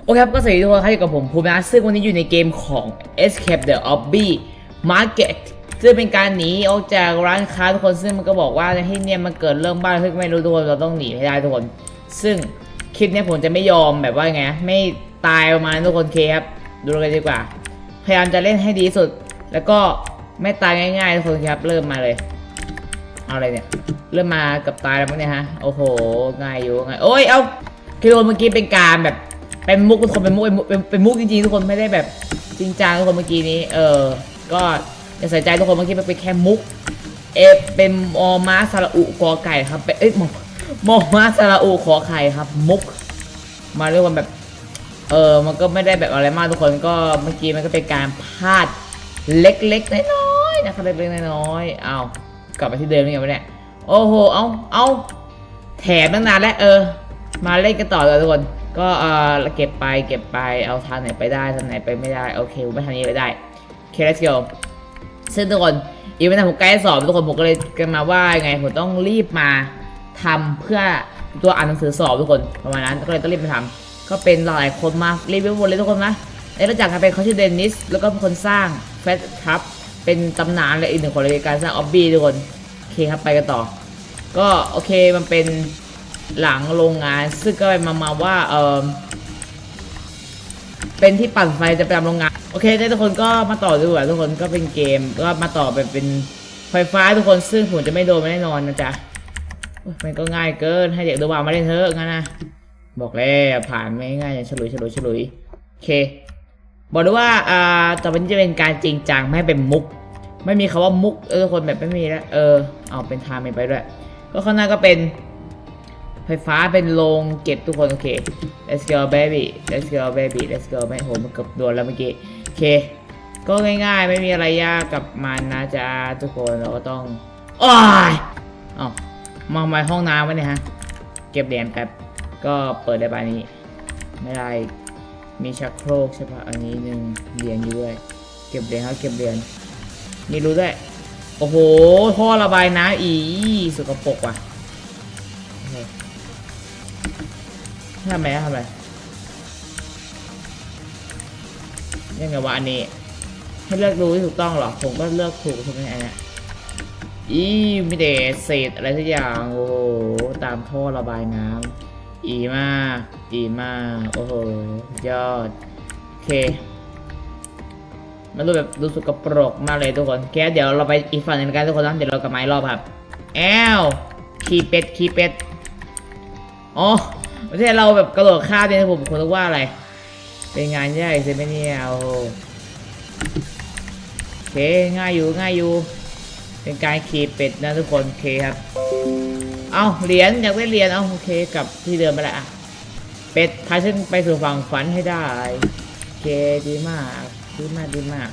โอเคครับก็สวัสดีทุกคนครับอยู่กับผมภูมินะซึ่งวันนี้อยู่ในเกมของ Escape the Obby Market ซึ่งเป็นการหนีออกจากร้านค้าทุกคนซึ่งมันก็บอกว่าในที่เนี่ยมันเกิดเรื่องบ้านซึ่งไม่รู้ทุกคนเราต้องหนีให้ได้ทุกคน ซึ่งคลิปเนี้ยผมจะไม่ยอมแบบว่าไงไม่ตายประมาณทุกคนเคครับดูกันดีกว่า พยายามจะเล่นให้ดีสุด แล้วก็ไม่ตายง่ายๆทุกคนครับเริ่มมาเลยเอาอะไรเนี่ยเริ่มมากับตายแล้วมั้งเนี่ยฮะโอ้โหง่ายอยู่ง่ายโอ้ยเอาคิโลเมื่อกี้เป็นการแบบ เป็นมุกทุกคนเป็นมุกเป็นมุกเป็นเป็นมุกจริงๆทุกคนไม่ได้แบบจริงจังทุกคนเมื่อกี้นี้ เออ ก็อย่าใส่ใจทุกคนเมื่อกี้มันเป็นแค่มุก เอเป็นมอม้าสระอุกอไก่ครับเป็นเอ้ยมอมอม้าสระอุขอไข่ครับ มุก มาเรียกว่าแบบ เออมันก็ไม่ได้แบบอะไรมากทุกคนก็เมื่อกี้มันก็เป็นการพลาดเล็กๆน้อยๆนะครับเล็กๆน้อยๆเอากลับมาที่เดิมนี่ไงวะเนี่ยโอ้โหเอาเอาแถมตั้งนานแล้วเออ มาเล่นกันต่อเลยทุกคน ก็เออเก็บไปเก็บไปเอาทางไหนไปได้ทางไหนไปไม่ได้โอเคผมไม่ทางนี้ไปได้เค let's go ซึ่งทุกคนอีกไม่นานผมใกล้สอบทุกคนผมก็เลยกันมาว่าไงผมต้องรีบมาทำเพื่อตัวอ่านหนังสือสอบทุกคนประมาณนั้นก็เลยต้องรีบมาทำก็เป็นหลายคนมารีวิวหมดเลยทุกคนนะไอ้รู้จักกันเป็นเขาชื่อเดนิสแล้วก็เป็นคนสร้างแฟตครับเป็นตำนานเลยอีกหนึ่งคนเลยการสร้างออบบี้ทุกคนโอเคครับไปกันต่อ ก็โอเคมันเป็น หลังโรงงาน ซึ่งก็เป็นมามาว่าเออเป็นที่ปั่นไฟจะไปทำโรงงาน โอเคทุกคนก็มาต่อดีกว่าทุกคนก็เป็นเกมก็มาต่อแบบเป็นไฟฟ้าทุกคนซึ่งผมจะไม่โดนไม่แน่นอนนะจ๊ะมันก็ง่ายเกินให้เด็กดูว่ามาเล่นเถอะงั้นนะบอกแล้วผ่านไม่ง่ายอย่างฉลุยฉลุยฉลุยโอเค บอกเลยว่าอ่าต่อไปนี้จะเป็นการจริงจังไม่เป็นมุก ไม่มีคาว่ามุกทุกคนแบบไม่มีแล้วเออเอาเป็นทม์ไปด้วยก็ข้างหน้าก็เป็น ไฟฟ้าเป็นโรงเก็บทุกคนโอเค let's go baby let's go baby let's go ไม่โหมันเกือบโดนแล้วเมื่อกี้โอเค ก็ง่ายๆ ไม่มีอะไรยากกับมันนะจ๊ะทุกคนเราก็ต้องโอ้ยอ้ามองมาห้องน้ำวะเนี่ยฮะ เก็บเหรียญแป๊บ ก็เปิดได้บานนี้ ไม่ได้ มีชักโครกใช่ปะอันนี้หนึ่งเหรียญอยู่ด้วย เก็บเหรียญครับเก็บเหรียญมีรู้ด้วย โอ้โหท่อระบายน้ำอีสกปรกว่ะ ทำไมทำไมยังไงวะอันนี้ ให้เลือกดูที่ถูกต้องหรอ ผมก็เลือกถูกใช่ไหมอันเนี้ยอีมีแต่เศษอะไรสักอย่างโอ้โหตามท่อระบายน้ำอีมากอีมากโอ้โหยอดโอเคมันดูแบบดูสกปรกมากเลยทุกคนแค่เดี๋ยวเราไปอีกฝั่งหนึ่งกันทุกคนนะเดี๋ยวเรากลับมาอีกรอบครับแอลขี้เป็ดขี้เป็ด อ๋อไม่ใช่เราแบบกระโดดข้ามเนี่ยผมคนนึกว่าอะไร เป็นงานใหญ่ใช่ไหมเนี่ยโอ้โอเคง่ายอยู่ง่ายอยู่ เป็นการขี่เป็ดนะทุกคนโอเคครับ เอาเหรียญอยากได้เหรียญเอาโอเคกับที่เดิมไปละอะเป็ดพาฉันไปสู่ฝั่งฝันให้ได้โอเคดีมากดีมากดีมาก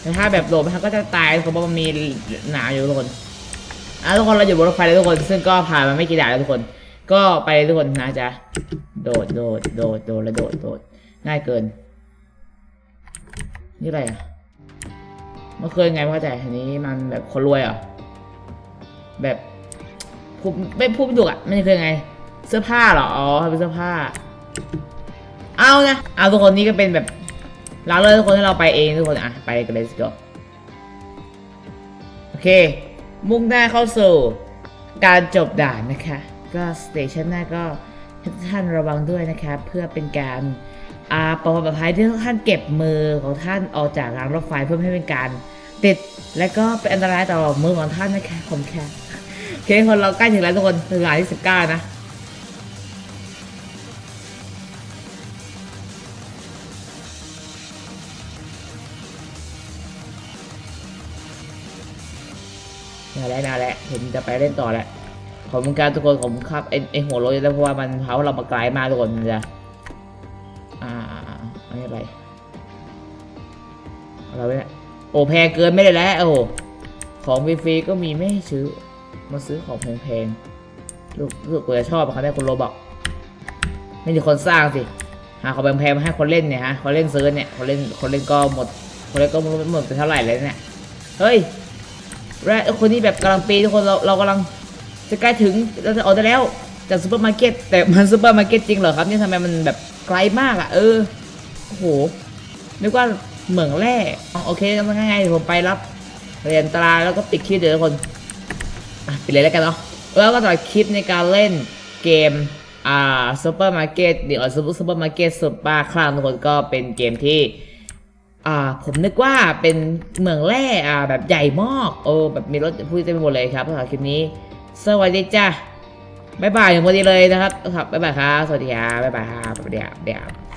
แต่ถ้าแบบโดดไปทันก็จะตายเพราะว่ามันมีหนาอยู่ทุกคนอะทุกคนเราอยู่บนรถไฟแล้วทุกคน ซึ่งก็ผ่านมาไม่กี่ด่านแล้วทุกคน ก็ไปทุกคนนะจ๊ะโดดโดดโดดโดดแล้วโดดโดดง่ายเกิน นี่อะไรอะเมื่อเคยไงไม่เข้าใจอันนี้มันแบบคนรวยอะแบบพูดไม่พูดไม่ถูกอะไม่เคยไง เสื้อผ้าเหรออ๋อเป็นเสื้อผ้า เอานะเอาทุกคนนี่ก็เป็นแบบเราเลยทุกคนให้เราไปเองทุกคนอะไปกันเลยสิก็โอเค มุ่งหน้าเข้าสู่การจบด่านนะคะ ก็สเตชันหน้าก็ให้ท่านระวังด้วยนะคะเพื่อเป็นการอาปลอดภัยที่ท่านเก็บมือของท่านออกจากรางรถไฟเพื่อไม่ให้เป็นการติดและก็เป็นอันตรายต่อมือของท่านนะคะผมแค่โอเคคนเราใกล้ถึงแล้วทุกคนถึงด่านที่สิบเก้านะนาแหละนาแหละผมจะไปเล่นต่อแหละ ขอบคุณครับทุกคนผมครับไอไอหัวรถแล้วเพราะว่ามันเท้าเรามาไกลมากทุกคนจะอ่าอันนี้อะไรอะไรวะเนี่ยโอ้แพงเกินไม่ได้แล้วโอ้ของฟรีๆก็มีไม่ให้ซื้อมาซื้อของแพงๆลูกลูกกูจะชอบอะครับเนี่ยคนโรบอกไม่มีคนสร้างสิหาของแพงๆมาให้คนเล่นเนี่ยฮะคนเล่นซื้อเนี่ยคนเล่นคนเล่นก็หมดคนเล่นก็หมดไปเท่าไหร่เลยเนี่ยเฮ้ยและคนที่แบบกำลังปีทุกคนเราเรากำลัง จะใกล้ถึงเราจะออกได้แล้วจากซูเปอร์มาร์เก็ตแต่มันซูเปอร์มาร์เก็ตจริงเหรอครับเนี่ยทำไมมันแบบไกลมากอะเออโอ้โหนึกว่าเหมืองแร่โอเคทำง่ายๆเดี๋ยผมไปรับเหรียญตราแล้วก็ปิดคลิปเดี๋ยวทุกคนปิดเลยแล้วกันเนาะแล้วก็ต่อคลิปในการเล่นเกมอ่าซูเปอร์มาร์เก็ตเดี๋ยวซูเปอร์ซูเปอร์มาร์เก็ตสุดบ้าคลังทุกคนก็เป็นเกมที่อ่าผมนึกว่าเป็นเมืองแร่อ่าแบบใหญ่มากโอ้แบบมีรถพูดเต็มไปหมดเลยครับสำหรับคลิปนี้ สวัสดีจ้าบ๊ายบายถึงพอดีเลยนะครับครับบ๊ายบายครับสวัสดีครับบ๊ายบายครับเดี๋ยวเดี๋ยว